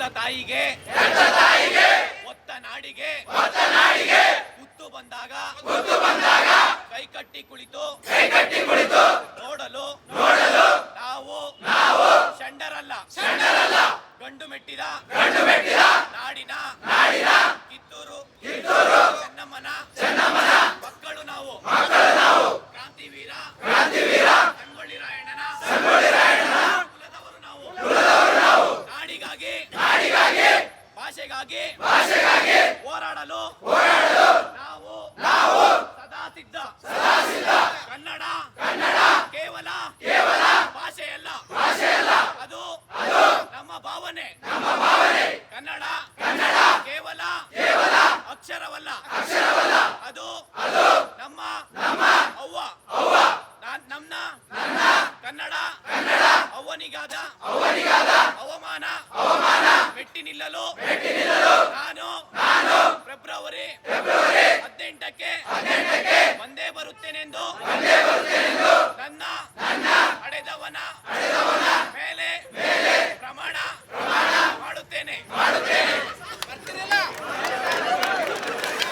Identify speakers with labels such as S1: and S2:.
S1: ಹೆತ್ತ ತಾಯಿಗೆ ಒತ್ತ ನಾಡಿಗೆ ಕುತ್ತು ಬಂದಾಗ ಕೈ ಕಟ್ಟಿ ಕುಳಿತು ಕೈ ಕಟ್ಟಿ ಕುಳಿತು ನೋಡಲು ನಾವು ಚಂಡರಲ್ಲ ಗಂಡು ಮೆಟ್ಟಿದ ನಾಡಿನ ಭಾಷೆಗಾಗಿ ಭಾಷೆಗಾಗಿ ಹೋರಾಡಲು ನಾವು ನಾವು ಸದಾ ಸಿದ್ಧ. ಕನ್ನಡ ಕನ್ನಡ ಕೇವಲ ಕೇವಲ ಭಾಷೆಯಲ್ಲ. ಭಾಷೆಯಲ್ಲ. ಅದು ಅದು ನಮ್ಮ ಭಾವನೆ. ನಮ್ಮ ಭಾವನೆ. ಕನ್ನಡ ಕನ್ನಡ ಕೇವಲ ಕೇವಲ ಅಕ್ಷರವಲ್ಲ. ಅಕ್ಷರವಲ್ಲ. ಅದು ಅದು ನಮ್ಮ ನಮ್ಮ ಅವ್ವ. ಅವ್ವ. ನಮ್ಮ ಕನ್ನಡ ಕನ್ನಡ ಅವ್ವನಿಗಾದ ಅವಮಾನ. ಮೆಟ್ಟಿ ನಿಲ್ಲಲು ನಾನು ನಾನು ಫೆಬ್ರವರಿ ಫೆಬ್ರವರಿ ಹದಿನೆಂಟಕ್ಕೆ ಹದಿನೆಂಟಕ್ಕೆ ಒಂದೇ ಬರುತ್ತೇನೆಂದು ಒಂದೇ ಬರುತ್ತೇನೆಂದು ನನ್ನ ನನ್ನ ಪಡೆದವನ